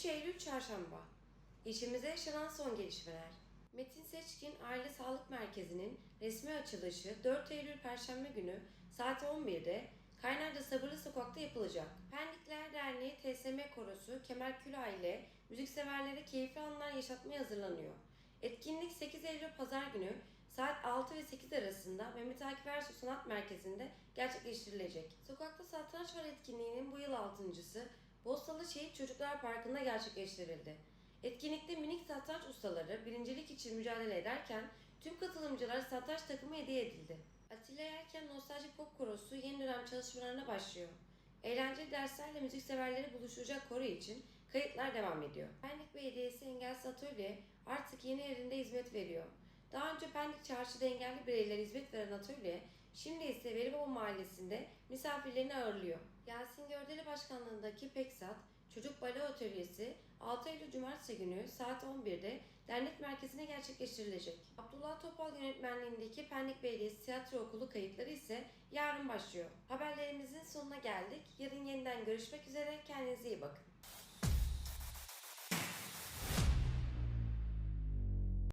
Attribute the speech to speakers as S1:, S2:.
S1: 3 Eylül Çarşamba İlçemizde yaşanan son gelişmeler. Metin Seçkin Aile Sağlık Merkezi'nin resmi açılışı 4 Eylül Perşembe günü saat 11'de Kaynarca Sabırlı Sokak'ta yapılacak. Pendikler Derneği TSM Korosu Kemal Külay ile müzikseverlere keyifli anlar yaşatmaya hazırlanıyor. Etkinlik 8 Eylül Pazar günü saat 6 ve 8 arasında Mehmet Akif Ersoy Sanat Merkezi'nde gerçekleştirilecek. Sokakta Satranç Var etkinliğinin bu yıl altıncısı Bostalı Şehit Çocuklar Parkı'nda gerçekleştirildi. Etkinlikte minik satranç ustaları birincilik için mücadele ederken tüm katılımcılara satranç takımı hediye edildi. Atilla Erken Nostalji Pop Korosu yeni dönem çalışmalarına başlıyor. Eğlenceli derslerle müzikseverleri buluşturacak koro için kayıtlar devam ediyor. Pendik Belediyesi Engelsiz Atölye artık yeni yerinde hizmet veriyor. Daha önce Pendik Çarşı'da engelli bireylere hizmet veren atölye, şimdi ise Velibaba Mahallesi'nde misafirlerini ağırlıyor. Yasin Gördeli Başkanlığındaki Peksat, Çocuk Balo Atölyesi 6 Eylül Cumartesi günü saat 11'de dernek merkezine gerçekleştirilecek. Abdullah Topal yönetmenliğindeki Pendik Belediyesi Tiyatro Okulu kayıtları ise yarın başlıyor. Haberlerimizin sonuna geldik. Yarın yeniden görüşmek üzere. Kendinize iyi bakın.